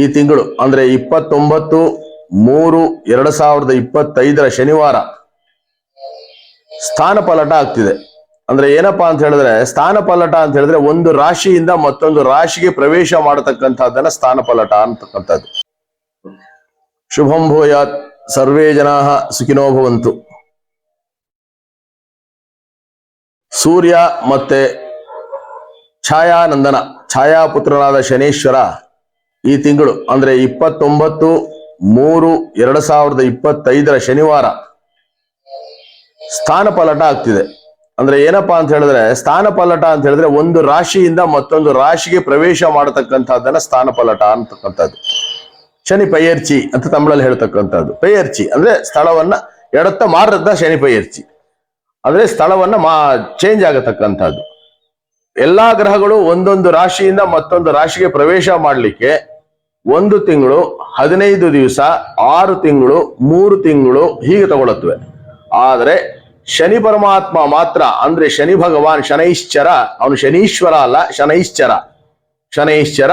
ಈ ತಿಂಗಳು ಅಂದ್ರೆ ಇಪ್ಪತ್ತೊಂಬತ್ತು ಮೂರು ಎರಡ್ ಸಾವಿರದ ಇಪ್ಪತ್ತೈದರ ಶನಿವಾರ ಸ್ಥಾನ ಪಲಟ ಆಗ್ತಿದೆ. ಅಂದ್ರೆ ಏನಪ್ಪಾ ಅಂತ ಹೇಳಿದ್ರೆ ಸ್ಥಾನ ಪಲಟ ಅಂತ ಹೇಳಿದ್ರೆ ಒಂದು ರಾಶಿಯಿಂದ ಮತ್ತೊಂದು ರಾಶಿಗೆ ಪ್ರವೇಶ ಮಾಡತಕ್ಕಂಥದ್ದನ್ನ ಸ್ಥಾನ ಪಲಟ ಅಂತಕ್ಕಂಥದ್ದು. ಶುಭಂ ಭೂಯಾತ್, ಸರ್ವೇ ಜನಾ ಸುಖಿನೋ ಭವಂತು. ಸೂರ್ಯ ಮತ್ತೆ ಛಾಯಾನಂದನ, ಛಾಯಾಪುತ್ರನಾದ ಶನೇಶ್ವರ ಈ ತಿಂಗಳು ಅಂದ್ರೆ ಇಪ್ಪತ್ತೊಂಬತ್ತು ಮೂರು ಎರಡ್ ಸಾವಿರದ ಇಪ್ಪತ್ತೈದರ ಶನಿವಾರ ಸ್ಥಾನ ಪಲಟ ಆಗ್ತಿದೆ. ಅಂದ್ರೆ ಏನಪ್ಪಾ ಅಂತ ಹೇಳಿದ್ರೆ ಸ್ಥಾನ ಪಲಟ ಅಂತ ಹೇಳಿದ್ರೆ ಒಂದು ರಾಶಿಯಿಂದ ಮತ್ತೊಂದು ರಾಶಿಗೆ ಪ್ರವೇಶ ಮಾಡತಕ್ಕಂಥದ್ದನ್ನ ಸ್ಥಾನ ಪಲಟ ಅಂತಕ್ಕಂಥದ್ದು. ಶನಿ ಪೈಯರ್ಚಿ ಅಂತ ತಮಿಳಲ್ಲಿ ಹೇಳ್ತಕ್ಕಂಥದ್ದು. ಪೈಯರ್ಚಿ ಅಂದ್ರೆ ಸ್ಥಳವನ್ನ ಎಡತ್ತ ಮಾರದ ಶನಿ ಪೈಯರ್ಚಿ ಅಂದ್ರೆ ಸ್ಥಳವನ್ನ ಮಾ ಚೇಂಜ್ ಆಗತಕ್ಕಂಥದ್ದು. ಎಲ್ಲಾ ಗ್ರಹಗಳು ಒಂದೊಂದು ರಾಶಿಯಿಂದ ಮತ್ತೊಂದು ರಾಶಿಗೆ ಪ್ರವೇಶ ಮಾಡಲಿಕ್ಕೆ ಒಂದು ತಿಂಗಳು, ಹದಿನೈದು ದಿವಸ, ಆರು ತಿಂಗಳು, ಮೂರು ತಿಂಗಳು ಹೀಗೆ ತಗೊಳತ್ವೆ ಆದರೆ ಶನಿ ಪರಮಾತ್ಮ ಮಾತ್ರ, ಅಂದ್ರೆ ಶನಿ ಭಗವಾನ್ ಶನೈಶ್ಚರ, ಅವನು ಶನೀಶ್ವರ ಅಲ್ಲ, ಶನೈಶ್ಚರ. ಶನೈಶ್ಚರ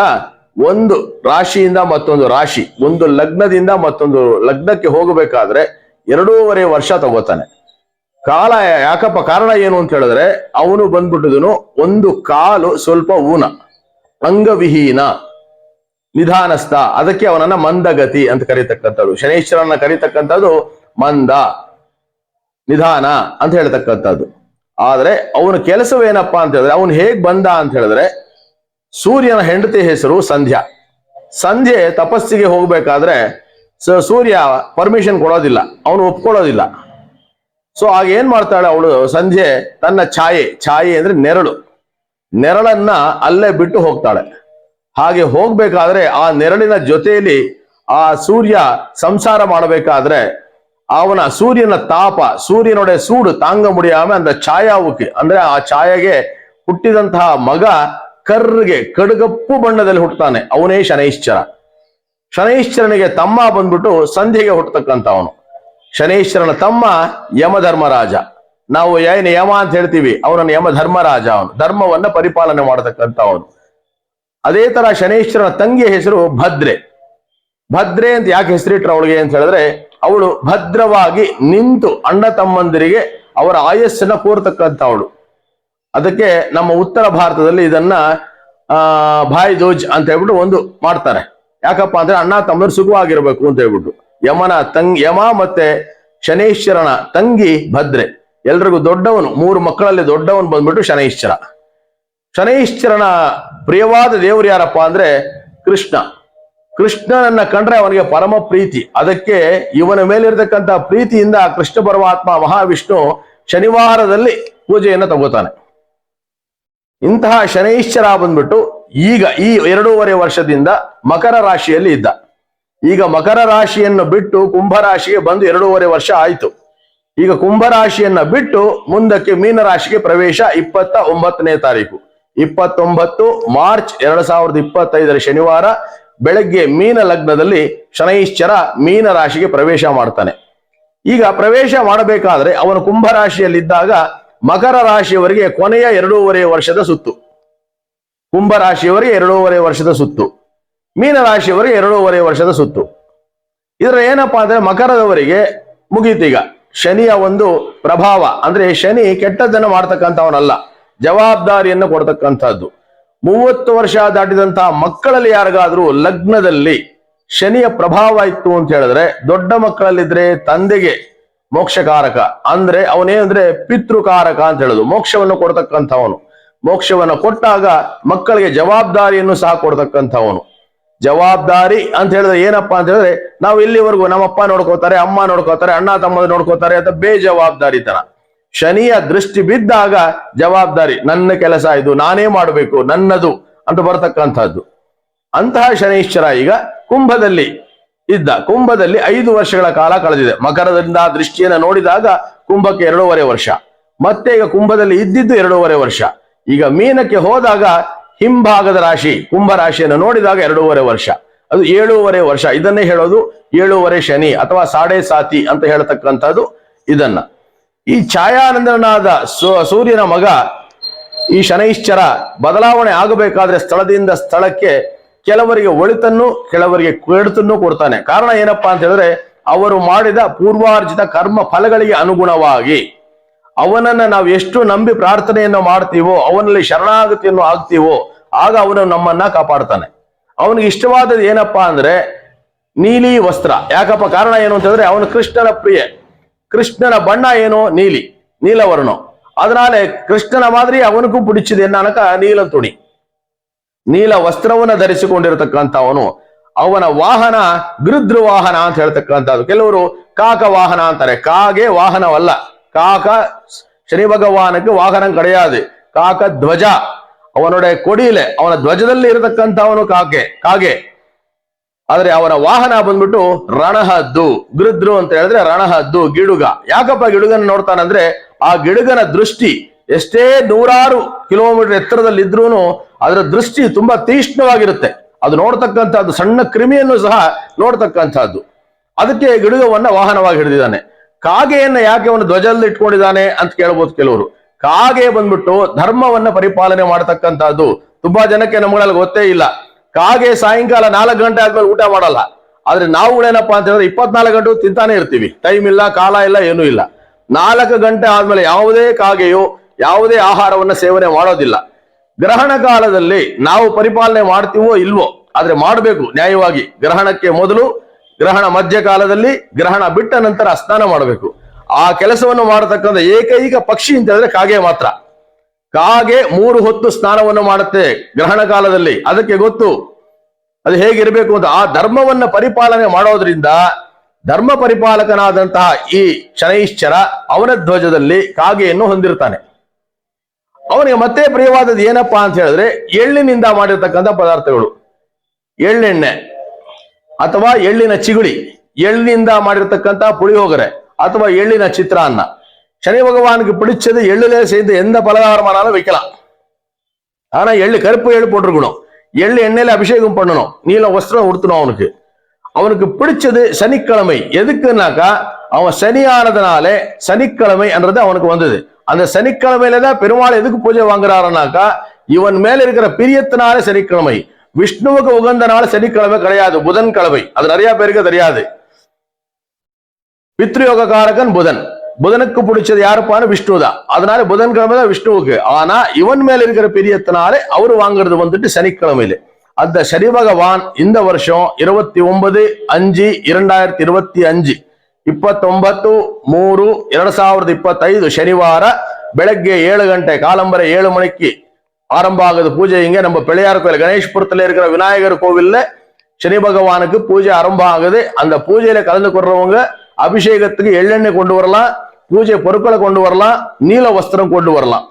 ಒಂದು ರಾಶಿಯಿಂದ ಮತ್ತೊಂದು ರಾಶಿ, ಒಂದು ಲಗ್ನದಿಂದ ಮತ್ತೊಂದು ಲಗ್ನಕ್ಕೆ ಹೋಗಬೇಕಾದ್ರೆ ಎರಡೂವರೆ ವರ್ಷ ತಗೋತಾನೆ. ಕಾಲ ಯಾಕಪ್ಪ ಕಾರಣ ಏನು ಅಂತ ಹೇಳಿದ್ರೆ, ಅವನು ಬಂದ್ಬಿಟ್ಟಿದನು ಒಂದು ಕಾಲು ಸ್ವಲ್ಪ ಊನ, ಅಂಗವಿಹೀನ. ನಿಧಾನಸ್ಥ. ಅದಕ್ಕೆ ಅವನನ್ನ ಮಂದಗತಿ ಅಂತ ಕರೀತಕ್ಕಂಥದ್ದು ಶನೈಶ್ವರನ್ನ ಕರೀತಕ್ಕಂಥದ್ದು ಮಂದ, ನಿಧಾನ ಅಂತ ಹೇಳ್ತಕ್ಕಂಥದ್ದು. ಆದ್ರೆ ಅವನ ಕೆಲಸವೇನಪ್ಪಾ ಅಂತ ಹೇಳಿದ್ರೆ, ಅವನು ಹೇಗ್ ಬಂದ ಅಂತ ಹೇಳಿದ್ರೆ, ಸೂರ್ಯನ ಹೆಂಡತಿ ಹೆಸರು ಸಂಧ್ಯಾ. ಸಂಧ್ಯೆ ತಪಸ್ಸಿಗೆ ಹೋಗ್ಬೇಕಾದ್ರೆ ಸೂರ್ಯ ಪರ್ಮಿಷನ್ ಕೊಡೋದಿಲ್ಲ, ಅವನು ಒಪ್ಕೊಳ್ಳೋದಿಲ್ಲ. ಸೊ ಆಗ ಏನ್ ಮಾಡ್ತಾಳೆ ಅವಳು? ಸಂಧ್ಯೆ ತನ್ನ ಛಾಯೆ ಛಾಯೆ ಅಂದ್ರೆ ನೆರಳು. ನೆರಳನ್ನ ಅಲ್ಲೇ ಬಿಟ್ಟು ಹೋಗ್ತಾಳೆ. ಹಾಗೆ ಹೋಗ್ಬೇಕಾದ್ರೆ ಆ ನೆರಳಿನ ಜೊತೆಯಲ್ಲಿ ಆ ಸೂರ್ಯ ಸಂಸಾರ ಮಾಡಬೇಕಾದ್ರೆ ಅವನ ಸೂರ್ಯನ ತಾಪ, ಸೂರ್ಯನೊಡೆ ಸೂಡು ತಾಂಗ ಮುಡಿಯಾಮೆ ಅಂದ ಛಾಯಾವುಕ್ಕೆ ಅಂದ್ರೆ ಆ ಛಾಯೆಗೆ ಹುಟ್ಟಿದಂತಹ ಮಗ ಕರ್ರಿಗೆ ಕಡುಗಪ್ಪು ಬಣ್ಣದಲ್ಲಿ ಹುಟ್ಟುತ್ತಾನೆ. ಅವನೇ ಶನೈಶ್ಚರ. ಶನೈಶ್ಚರನಿಗೆ ತಮ್ಮ ಬಂದ್ಬಿಟ್ಟು ಸಂಧಿಗೆ ಹುಟ್ಟತಕ್ಕಂಥವನು ಶನೈಶ್ವರನ ತಮ್ಮ ಯಮಧರ್ಮರಾಜ. ನಾವು ಏನು ಯಮ ಅಂತ ಹೇಳ್ತೀವಿ. ಅವನನ್ನು ಯಮಧರ್ಮರಾಜ ಅವನು. ಧರ್ಮವನ್ನ ಪರಿಪಾಲನೆ ಮಾಡತಕ್ಕಂಥವನು ಅದೇ ತರ ಶನೇಶ್ವರನ ತಂಗಿಯ ಹೆಸರು ಭದ್ರೆ. ಭದ್ರೆ ಅಂತ ಯಾಕೆ ಹೆಸರಿಟ್ರು ಅವಳಿಗೆ ಅಂತ ಹೇಳಿದ್ರೆ, ಅವಳು ಭದ್ರವಾಗಿ ನಿಂತು ಅಣ್ಣ ತಮ್ಮಂದಿರಿಗೆ ಅವರ ಆಯಸ್ಸನ್ನ ಕೋರ್ತಕ್ಕಂಥವಳು ಅದಕ್ಕೆ ನಮ್ಮ ಉತ್ತರ ಭಾರತದಲ್ಲಿ ಇದನ್ನ, ಆ, ಭಾಯ್ ದೋಜ್ ಅಂತ ಹೇಳ್ಬಿಟ್ಟು ಒಂದು ಮಾಡ್ತಾರೆ. ಯಾಕಪ್ಪ ಅಂದ್ರೆ ಅಣ್ಣ ತಮ್ಮರು ಸುಖವಾಗಿರ್ಬೇಕು ಅಂತ ಹೇಳ್ಬಿಟ್ಟು. ಯಮನ ತಂಗ್, ಯಮ ಮತ್ತೆ ಶನೇಶ್ವರನ ತಂಗಿ ಭದ್ರೆ. ಎಲ್ರಿಗೂ ದೊಡ್ಡವನು, ಮೂರು ಮಕ್ಕಳಲ್ಲಿ ದೊಡ್ಡವನು ಬಂದ್ಬಿಟ್ಟು ಶನೈಶ್ವರ. ಶನೈಶ್ವರನ ಪ್ರಿಯವಾದ ದೇವರು ಯಾರಪ್ಪ ಅಂದ್ರೆ ಕೃಷ್ಣ. ಕೃಷ್ಣನನ್ನ ಕಂಡ್ರೆ ಅವನಿಗೆ ಪರಮ ಪ್ರೀತಿ. ಅದಕ್ಕೆ ಇವನ ಮೇಲಿರ್ತಕ್ಕಂಥ ಪ್ರೀತಿಯಿಂದ ಕೃಷ್ಣ ಪರಮಾತ್ಮ ಮಹಾವಿಷ್ಣು ಶನಿವಾರದಲ್ಲಿ ಪೂಜೆಯನ್ನು ತಗೋತಾನೆ. ಇಂತಹ ಶನೈಶ್ಚರ ಬಂದ್ಬಿಟ್ಟು ಈಗ ಈ ಎರಡೂವರೆ ವರ್ಷದಿಂದ ಮಕರ ರಾಶಿಯಲ್ಲಿ ಇದ್ದ. ಈಗ ಮಕರ ರಾಶಿಯನ್ನು ಬಿಟ್ಟು ಕುಂಭ ರಾಶಿಗೆ ಬಂದು ಎರಡೂವರೆ ವರ್ಷ ಆಯಿತು. ಈಗ ಕುಂಭರಾಶಿಯನ್ನ ಬಿಟ್ಟು ಮುಂದಕ್ಕೆ ಮೀನರಾಶಿಗೆ ಪ್ರವೇಶ ಇಪ್ಪತ್ತ ಒಂಬತ್ತನೇ ತಾರೀಕು. ಇಪ್ಪತ್ತೊಂಬತ್ತು ಮಾರ್ಚ್ ಎರಡ್ ಸಾವಿರದ ಇಪ್ಪತ್ತೈದರ ಶನಿವಾರ ಬೆಳಗ್ಗೆ ಮೀನ ಲಗ್ನದಲ್ಲಿ ಶನೈಶ್ಚರ ಮೀನ ರಾಶಿಗೆ ಪ್ರವೇಶ ಮಾಡ್ತಾನೆ. ಈಗ ಪ್ರವೇಶ ಮಾಡಬೇಕಾದ್ರೆ ಅವನು ಕುಂಭ ರಾಶಿಯಲ್ಲಿದ್ದಾಗ ಮಕರ ರಾಶಿಯವರಿಗೆ ಕೊನೆಯ ಎರಡೂವರೆ ವರ್ಷದ ಸುತ್ತು. ಕುಂಭ ರಾಶಿಯವರಿಗೆ ಎರಡೂವರೆ ವರ್ಷದ ಸುತ್ತು. ಮೀನ ರಾಶಿಯವರಿಗೆ ಎರಡೂವರೆ ವರ್ಷದ ಸುತ್ತು. ಇದರ ಏನಪ್ಪಾ ಅಂದ್ರೆ ಮಕರದವರಿಗೆ ಮುಗೀತೀಗ ಶನಿಯ ಒಂದು ಪ್ರಭಾವ. ಅಂದ್ರೆ ಶನಿ ಕೆಟ್ಟದ್ದನ್ನು ಮಾಡ್ತಕ್ಕಂಥವನಲ್ಲ. ಜವಾಬ್ದಾರಿಯನ್ನು ಕೊಡ್ತಕ್ಕಂಥದ್ದು. ಮೂವತ್ತು ವರ್ಷ ದಾಟಿದಂತಹ ಮಕ್ಕಳಲ್ಲಿ ಯಾರಿಗಾದ್ರೂ ಲಗ್ನದಲ್ಲಿ ಶನಿಯ ಪ್ರಭಾವ ಇತ್ತು ಅಂತ ಹೇಳಿದ್ರೆ ದೊಡ್ಡ ಮಕ್ಕಳಲ್ಲಿದ್ರೆ ತಂದೆಗೆ ಮೋಕ್ಷಕಾರಕ. ಅಂದ್ರೆ ಅವನೇನಂದ್ರೆ ಪಿತೃಕಾರಕ ಅಂತ ಹೇಳುದು. ಮೋಕ್ಷವನ್ನು ಕೊಡ್ತಕ್ಕಂಥವನು. ಮೋಕ್ಷವನ್ನು ಕೊಟ್ಟಾಗ ಮಕ್ಕಳಿಗೆ ಜವಾಬ್ದಾರಿಯನ್ನು ಸಹ ಕೊಡ್ತಕ್ಕಂಥವನು. ಜವಾಬ್ದಾರಿ ಅಂತ ಹೇಳಿದ್ರೆ ಏನಪ್ಪಾ ಅಂತ ಹೇಳಿದ್ರೆ ನಾವು ಇಲ್ಲಿವರೆಗೂ ನಮ್ಮಪ್ಪ ನೋಡ್ಕೋತಾರೆ, ಅಮ್ಮ ನೋಡ್ಕೋತಾರೆ, ಅಣ್ಣ ತಮ್ಮ ನೋಡ್ಕೋತಾರೆ ಅಂತ ಬೇಜವಾಬ್ದಾರಿತನ. ಶನಿಯ ದೃಷ್ಟಿ ಬಿದ್ದಾಗ ಜವಾಬ್ದಾರಿ, ನನ್ನ ಕೆಲಸ ಇದು, ನಾನೇ ಮಾಡಬೇಕು, ನನ್ನದು ಅಂತ ಬರತಕ್ಕಂಥದ್ದು. ಅಂತಹ ಶನೈಶ್ವರ ಈಗ ಕುಂಭದಲ್ಲಿ ಇದ್ದ. ಕುಂಭದಲ್ಲಿ ಐದು ವರ್ಷಗಳ ಕಾಲ ಕಳೆದಿದೆ. ಮಕರದಿಂದ ದೃಷ್ಟಿಯನ್ನು ನೋಡಿದಾಗ ಕುಂಭಕ್ಕೆ ಎರಡೂವರೆ ವರ್ಷ. ಮತ್ತೆ ಈಗ ಕುಂಭದಲ್ಲಿ ಇದ್ದಿದ್ದು ಎರಡೂವರೆ ವರ್ಷ. ಈಗ ಮೀನಕ್ಕೆ ಹೋದಾಗ ಹಿಂಭಾಗದ ರಾಶಿ, ಕುಂಭ ರಾಶಿಯನ್ನು ನೋಡಿದಾಗ ಎರಡೂವರೆ ವರ್ಷ. ಅದು ಏಳೂವರೆ ವರ್ಷ. ಇದನ್ನೇ ಹೇಳೋದು ಏಳೂವರೆ ಶನಿ ಅಥವಾ ಸಾಡೆ ಸಾತಿ ಅಂತ ಹೇಳತಕ್ಕಂಥದ್ದು ಇದನ್ನ. ಈ ಛಾಯಾನಂದನಾದ ಸೂರ್ಯನ ಮಗ ಈ ಶನೈಶ್ಚರ ಬದಲಾವಣೆ ಆಗಬೇಕಾದ್ರೆ ಸ್ಥಳದಿಂದ ಸ್ಥಳಕ್ಕೆ ಕೆಲವರಿಗೆ ಒಳಿತನ್ನು, ಕೆಲವರಿಗೆ ಕೆಡುತನ್ನು ಕೊಡ್ತಾನೆ. ಕಾರಣ ಏನಪ್ಪಾ ಅಂತ ಹೇಳಿದ್ರೆ, ಅವರು ಮಾಡಿದ ಪೂರ್ವಾರ್ಜಿತ ಕರ್ಮ ಫಲಗಳಿಗೆ ಅನುಗುಣವಾಗಿ ಅವನನ್ನ ನಾವು ಎಷ್ಟು ನಂಬಿ ಪ್ರಾರ್ಥನೆಯನ್ನು ಮಾಡ್ತೀವೋ, ಅವನಲ್ಲಿ ಶರಣಾಗತಿಯನ್ನು ಆಗ್ತೀವೋ, ಆಗ ಅವನು ನಮ್ಮನ್ನ ಕಾಪಾಡ್ತಾನೆ. ಅವನಿಗೆ ಇಷ್ಟವಾದದ್ದು ಏನಪ್ಪಾ ಅಂದ್ರೆ ನೀಲಿ ವಸ್ತ್ರ. ಯಾಕಪ್ಪ ಕಾರಣ ಏನು ಅಂತಂದ್ರೆ ಅವನು ಕೃಷ್ಣನ ಪ್ರಿಯ. ಕೃಷ್ಣನ ಬಣ್ಣ ಏನು ನೀಲಿ, ನೀಲವರ್ಣ. ಅದರಲ್ಲೇ ಕೃಷ್ಣನ ಮಾದರಿ ಅವನಿಗೂ ಪುಡಿಚಿದೆ பிடிச்சது ನೀಲ நீல ನೀಲ ವಸ್ತ್ರವನ್ನ ಧರಿಸಿಕೊಂಡಿರತಕ್ಕಂಥವನು ಅವನ. ವಾಹನ ಗೃದ್ರ ವಾಹನ ಅಂತ ಹೇಳ್ತಕ್ಕಂಥದ್ದು. ಕೆಲವರು ಕಾಕ ವಾಹನ ಅಂತಾರೆ. ಕಾಗೆ ವಾಹನವಲ್ಲ. ಕಾಕ ಶನಿ ಭಗವಾನಕ್ಕೆ ವಾಹನ ಕಡೆಯಾದೆ. ಕಾಕ ಧ್ವಜ. ಅವನೊಡೆ ಕೊಡಿಲೆ. ಅವನ ಧ್ವಜದಲ್ಲಿ ಇರತಕ್ಕಂಥವನು ಕಾಕೆ, ಕಾಗೆ. ಆದ್ರೆ ಅವನ ವಾಹನ ಬಂದ್ಬಿಟ್ಟು ರಣಹದ್ದು ಗೃದ್ರು ಅಂತ ಹೇಳಿದ್ರೆ ರಣಹದ್ದು, ಗಿಡುಗ. ಯಾಕಪ್ಪ ಗಿಡುಗನ ನೋಡ್ತಾನಂದ್ರೆ ಆ ಗಿಡುಗನ ದೃಷ್ಟಿ ಎಷ್ಟೇ ನೂರಾರು ಕಿಲೋಮೀಟರ್ ಎತ್ತರದಲ್ಲಿ ಇದ್ರೂನು ಅದರ ದೃಷ್ಟಿ ತುಂಬಾ ತೀಕ್ಷ್ಣವಾಗಿರುತ್ತೆ. ಅದು ನೋಡ್ತಕ್ಕಂಥದ್ದು, ಸಣ್ಣ ಕ್ರಿಮಿಯನ್ನು ಸಹ ನೋಡ್ತಕ್ಕಂಥದ್ದು. ಅದಕ್ಕೆ ಗಿಡುಗವನ್ನ ವಾಹನವಾಗಿ ಹಿಡಿದಿದ್ದಾನೆ. ಕಾಗೆಯನ್ನ ಯಾಕೆ ಅವನು ಧ್ವಜದಲ್ಲಿ ಇಟ್ಕೊಂಡಿದ್ದಾನೆ ಅಂತ ಕೇಳ್ಬೋದು ಕೆಲವರು. ಕಾಗೆ ಬಂದ್ಬಿಟ್ಟು ಧರ್ಮವನ್ನ ಪರಿಪಾಲನೆ ಮಾಡತಕ್ಕಂಥದ್ದು. ತುಂಬಾ ಜನಕ್ಕೆ ನಮ್ಗಳಲ್ಲಿ ಗೊತ್ತೇ ಇಲ್ಲ. ಕಾಗೆ ಸಾಯಂಕಾಲ ನಾಲ್ಕು ಗಂಟೆ ಆದ್ಮೇಲೆ ಊಟ ಮಾಡಲ್ಲ. ಆದ್ರೆ ನಾವುಗಳೇನಪ್ಪಾ ಅಂತ ಹೇಳಿದ್ರೆ ಇಪ್ಪತ್ನಾಲ್ಕು ಗಂಟೆ ತಿಂತಾನೆ ಇರ್ತೀವಿ. ಟೈಮ್ ಇಲ್ಲ, ಕಾಲ ಇಲ್ಲ, ಏನೂ ಇಲ್ಲ. ನಾಲ್ಕು ಗಂಟೆ ಆದ್ಮೇಲೆ ಯಾವುದೇ ಕಾಗೆಯು, ಯಾವುದೇ ಆಹಾರವನ್ನ ಸೇವನೆ ಮಾಡೋದಿಲ್ಲ. ಗ್ರಹಣ ಕಾಲದಲ್ಲಿ ನಾವು ಪರಿಪಾಲನೆ ಮಾಡ್ತೀವೋ ಇಲ್ವೋ, ಆದ್ರೆ ಮಾಡಬೇಕು ನ್ಯಾಯವಾಗಿ. ಗ್ರಹಣಕ್ಕೆ ಮೊದಲು, ಗ್ರಹಣ ಮಧ್ಯ ಕಾಲದಲ್ಲಿ, ಗ್ರಹಣ ಬಿಟ್ಟ ನಂತರ ಸ್ನಾನ ಮಾಡಬೇಕು. ಆ ಕೆಲಸವನ್ನು ಮಾಡತಕ್ಕಂಥ ಏಕೈಕ ಪಕ್ಷಿ ಅಂತ ಹೇಳಿದ್ರೆ ಕಾಗೆ ಮಾತ್ರ. ಕಾಗೆ ಮೂರು ಹೊತ್ತು ಸ್ನಾನವನ್ನು ಮಾಡುತ್ತೆ ಗ್ರಹಣ ಕಾಲದಲ್ಲಿ. ಅದಕ್ಕೆ ಗೊತ್ತು? ಅದು ಹೇಗಿರಬೇಕು ಅಂತ. ಆ ಧರ್ಮವನ್ನ ಪರಿಪಾಲನೆ ಮಾಡೋದ್ರಿಂದ ಧರ್ಮ ಪರಿಪಾಲಕನಾದಂತಹ ಈ ಶನೈಶ್ಚರ ಅವನ ಧ್ವಜದಲ್ಲಿ ಕಾಗೆಯನ್ನು ಹೊಂದಿರ್ತಾನೆ. ಅವನಿಗೆ ಮತ್ತೆ ಪ್ರಿಯವಾದದ್ದು ಏನಪ್ಪಾ ಅಂತ ಹೇಳಿದ್ರೆ ಎಳ್ಳಿನಿಂದ ಮಾಡಿರ್ತಕ್ಕಂಥ ಪದಾರ್ಥಗಳು. ಎಳ್ಳೆಣ್ಣೆ ಅಥವಾ ಎಳ್ಳಿನ ಚಿಗುಳಿ, ಎಳ್ಳಿನಿಂದ ಮಾಡಿರ್ತಕ್ಕಂಥ ಪುಳಿಯೋಗರೆ ಅಥವಾ ಎಳ್ಳಿನ ಚಿತ್ರಾನ್ನ. சனி பகவானுக்கு பிடிச்சது எள்ளுல சேர்ந்து எந்த பலகாரமானாலும் வைக்கலாம். ஆனா எள்ளு கருப்பு எள்ளு போட்டிருக்கணும். எள்ளு எண்ணெயில அபிஷேகம் பண்ணணும். நீல வஸ்திரம் உடுத்தணும் அவனுக்கு. அவனுக்கு பிடிச்சது சனிக்கிழமை. எதுக்குன்னாக்கா அவன் சனியானதுனாலே சனிக்கிழமை என்றது அவனுக்கு வந்தது. அந்த சனிக்கிழமையில தான் பெருமாள் எதுக்கு பூஜை வாங்குறாருனாக்கா இவன் மேல இருக்கிற பிரியத்தினால சனிக்கிழமை. விஷ்ணுவுக்கு உகந்த நாள் சனிக்கிழமை கிடையாது. புதன்கிழமை. அது நிறைய பேருக்கு தெரியாது. பித்ருயோக காரகன் புதன். புதனுக்கு பிடிச்சது யாருப்பான்னு விஷ்ணு தான் அதனால புதன்கிழமை தான் விஷ்ணுவுக்கு ஆனா இவன் மேல இருக்கிற பிரியத்தினாலே அவரு வாங்குறது வந்துட்டு சனிக்கிழமையில அந்த சனி பகவான் இந்த வருஷம் இருபத்தி ஒன்பது அஞ்சு இரண்டாயிரத்தி இருபத்தி அஞ்சு ಇಪ್ಪತ್ತೊಂಬತ್ತು ಮೂರು ಎರಡ್ ಸಾವಿರದ ಇಪ್ಪತ್ತೈದು ಶನಿವಾರ ಬೆಳಗ್ಗೆ ಏಳು ಗಂಟೆ ಕಾಲಂಬರ ஏழு மணிக்கு ஆரம்ப ஆகுது பூஜை இங்க நம்ம பிள்ளையார் கோயில் கணேஷ்புரத்துல இருக்கிற விநாயகர் கோவில்ல சனி பகவானுக்கு பூஜை ஆரம்பம் ஆகுது அந்த பூஜையில கலந்து கொள்றவங்க அபிஷேகத்துக்கு எள்ளெண்ணெய் கொண்டு வரலாம் பூஜை பொருட்களை கொண்டு வரலாம் நீல வஸ்திரம் கொண்டு வரலாம்.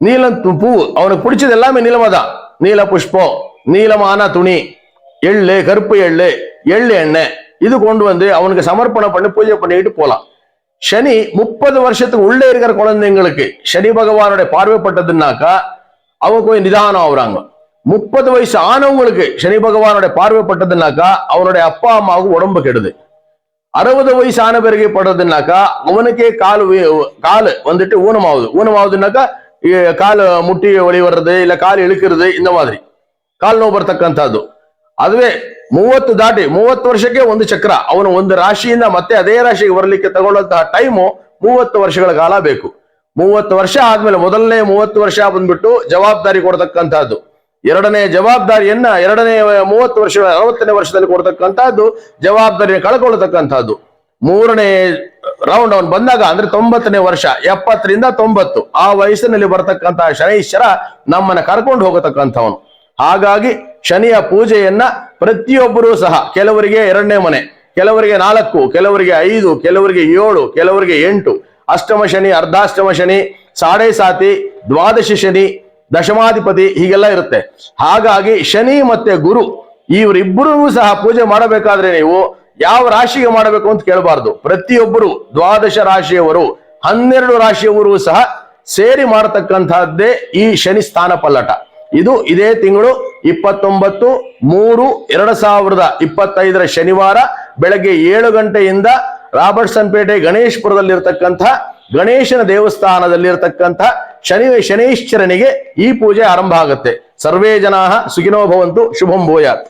நீலம் பூ அவனுக்கு பிடிச்சது எல்லாமே நீலமா தான் நீல புஷ்பம் நீலமான துணி எள்ளு கருப்பு எள்ளு எள்ளு எண்ணெய் இது கொண்டு வந்து அவனுக்கு சமர்ப்பணம் பண்ணி பூஜை பண்ணிக்கிட்டு போலாம். சனி முப்பது வருஷத்துக்கு உள்ளே இருக்கிற குழந்தைங்களுக்கு சனி பகவானுடைய பார்வைப்பட்டதுன்னாக்கா அவங்க கொஞ்சம் நிதானம் ஆகுறாங்க. முப்பது வயசு ஆனவங்களுக்கு சனி பகவானுடைய பார்வைப்பட்டதுன்னாக்கா அவனுடைய அப்பா அம்மாவுக்கு உடம்பு கெடுது. அறுபது வயசு ஆன பிறகு படுறதுனாக்கா அவனுக்கே கால் வி- காலு வந்துட்டு ஊனமாகுது ஊனமாகுதுன்னாக்கா இ- கால் முட்டி வலி வர்றது இல்ல ಕಾಲು ಇಳುಕಿರೋದು இந்த மாதிரி ಕಾಲು ನೋವು ಬರ್ತಕ್ಕಂಥದ್ದು ಅದುವೇ ಮೂವತ್ತು ದಾಟಿ ಮೂವತ್ತು ವರ್ಷಕ್ಕೆ ಒಂದು ಚಕ್ರ ಅವನು ಒಂದು ರಾಶಿಯಿಂದ ಮತ್ತೆ ಅದೇ ರಾಶಿಗೆ ಬರಲಿಕ್ಕೆ ತಗೊಳ್ಳುವಂತಹ ಟೈಮು ಮೂವತ್ತು ವರ್ಷಗಳ ಕಾಲ ಬೇಕು ಮೂವತ್ತು ವರ್ಷ ಆದ್ಮೇಲೆ ಮೊದಲನೇ ಮೂವತ್ತು ವರ್ಷ ಬಂದ್ಬಿಟ್ಟು ಜವಾಬ್ದಾರಿ ಕೊಡ್ತಕ್ಕಂಥದ್ದು ಎರಡನೇ ಜವಾಬ್ದಾರಿಯನ್ನ ಎರಡನೇ ಮೂವತ್ತು ವರ್ಷ ಅರವತ್ತನೇ ವರ್ಷದಲ್ಲಿ ಕೊಡ್ತಕ್ಕಂಥದ್ದು, ಜವಾಬ್ದಾರಿಯನ್ನು ಕಳ್ಕೊಳ್ತಕ್ಕಂಥದ್ದು ಮೂರನೇ ರೌಂಡ್ ಅವನು ಬಂದಾಗ, ಅಂದ್ರೆ ತೊಂಬತ್ತನೇ ವರ್ಷ, ಎಪ್ಪತ್ತರಿಂದ ತೊಂಬತ್ತು, ಆ ವಯಸ್ಸಿನಲ್ಲಿ ಬರತಕ್ಕಂತಹ ಶನೈಶ್ವರ ನಮ್ಮನ್ನ ಕರ್ಕೊಂಡು ಹೋಗತಕ್ಕಂಥವನು. ಹಾಗಾಗಿ ಶನಿಯ ಪೂಜೆಯನ್ನ ಪ್ರತಿಯೊಬ್ಬರೂ ಸಹ, ಕೆಲವರಿಗೆ ಎರಡನೇ ಮನೆ, ಕೆಲವರಿಗೆ ನಾಲ್ಕು, ಕೆಲವರಿಗೆ ಐದು, ಕೆಲವರಿಗೆ ಏಳು, ಕೆಲವರಿಗೆ ಎಂಟು, ಅಷ್ಟಮ ಶನಿ, ಅರ್ಧಾಷ್ಟಮ ಶನಿ, ಸಾಡೆ ಸಾತಿ, ದ್ವಾದಶಿ ಶನಿ ದಶಮಾಧಿಪತಿ ಹೀಗೆಲ್ಲ ಇರುತ್ತೆ. ಹಾಗಾಗಿ ಶನಿ ಮತ್ತೆ ಗುರು ಇವರಿಬ್ಬರೂ ಸಹ ಪೂಜೆ ಮಾಡಬೇಕಾದ್ರೆ ನೀವು ಯಾವ ರಾಶಿಗೆ ಮಾಡಬೇಕು ಅಂತ ಕೇಳಬಾರ್ದು. ಪ್ರತಿಯೊಬ್ಬರು ದ್ವಾದಶ ರಾಶಿಯವರು, ಹನ್ನೆರಡು ರಾಶಿಯವರು ಸಹ ಸೇರಿ ಮಾಡತಕ್ಕಂತಹದ್ದೇ ಈ ಶನಿ ಸ್ಥಾನ ಪಲ್ಲಟ. ಇದು ಇದೇ ತಿಂಗಳು ಇಪ್ಪತ್ತೊಂಬತ್ತು ಮೂರು ಎರಡು ಸಾವಿರದ ಇಪ್ಪತ್ತೈದರ ಶನಿವಾರ ಬೆಳಗ್ಗೆ ಏಳು ಗಂಟೆಯಿಂದ ರಾಬರ್ಟ್ಸನ್ ಪೇಟೆ ಗಣೇಶ್ಪುರದಲ್ಲಿರ್ತಕ್ಕಂಥ ಗಣೇಶನ ದೇವಸ್ಥಾನದಲ್ಲಿರ್ತಕ್ಕಂಥ ಶನಿ ಶನೈಶ್ಚರನಿಗೆ ಈ ಪೂಜೆ ಆರಂಭ ಆಗುತ್ತೆ. ಸರ್ವೇ ಜನಾ ಸುಖಿನೋ ಭವಂತು ಶುಭಂ ಭೂಯಾತ್